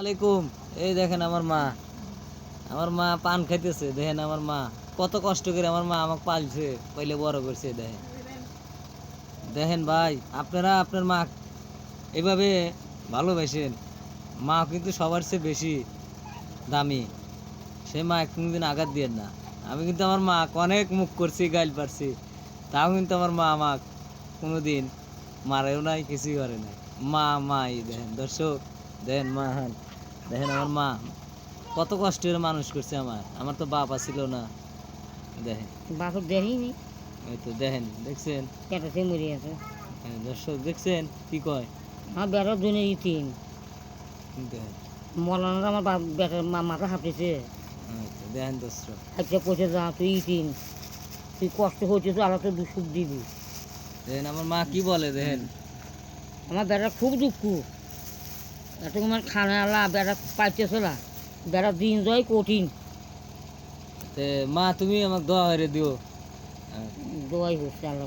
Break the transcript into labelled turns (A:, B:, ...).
A: আলাইকুম। এই দেখেন আমার মা। আমার মা পান খাইতেছে, দেখেন আমার মা। কত কষ্ট করে আমার মা আমাকে পালছে পहिले বড় করছে, দেখেন। দেখেন ভাই, আপনারা আপনার মা এভাবে ভালোবাসেন মা কিন্তু সবার চেয়ে বেশি দামি। সেই মা কোনোদিন আঘাত দিয়েন না। আমি কিন্তু আমার মা অনেক মুখ করছি, গাইল পারছি। তাও কিন্তু আমার মা আমাকে কোনোদিন মারেও নাই, কিছুই করে নাই। মা, মাই, দেখেন দর্শক। দেখেন মা হান দেখেন আমার মা কত কষ্টের মানুষ করছে আমার। আমার তো বাবা ছিল না। দেখেন।
B: বাপক দেখিনি?
A: এই তো দেখেন দেখছেন?
B: পেটাতে মরে আছে
A: হ্যাঁ, দর্শক দেখছেন? কি কয়?
B: আমার বেটার জন্য ইতিম।
A: দেখেন।
B: মলানোর আমার বাপ বেটার মা মাথা
A: এই তো দেখেন দর্শক।
B: আজকে পয়সা যা তুই ইতিম। তুই কষ্ট হচ্ছে তো আলাদা সুখ দিবি।
A: দেখেন আমার মা কি বলে দেখেন?
B: আমার বেটার খুব দুঃখ। এত আমার খানা আলা বেটা পাইতেছে না। বেড়া দিন যায় কঠিন।
A: তে মা তুমি আমাকে দোয়া করে দিও।
B: দোয়াই হচ্ছে আল্লাহ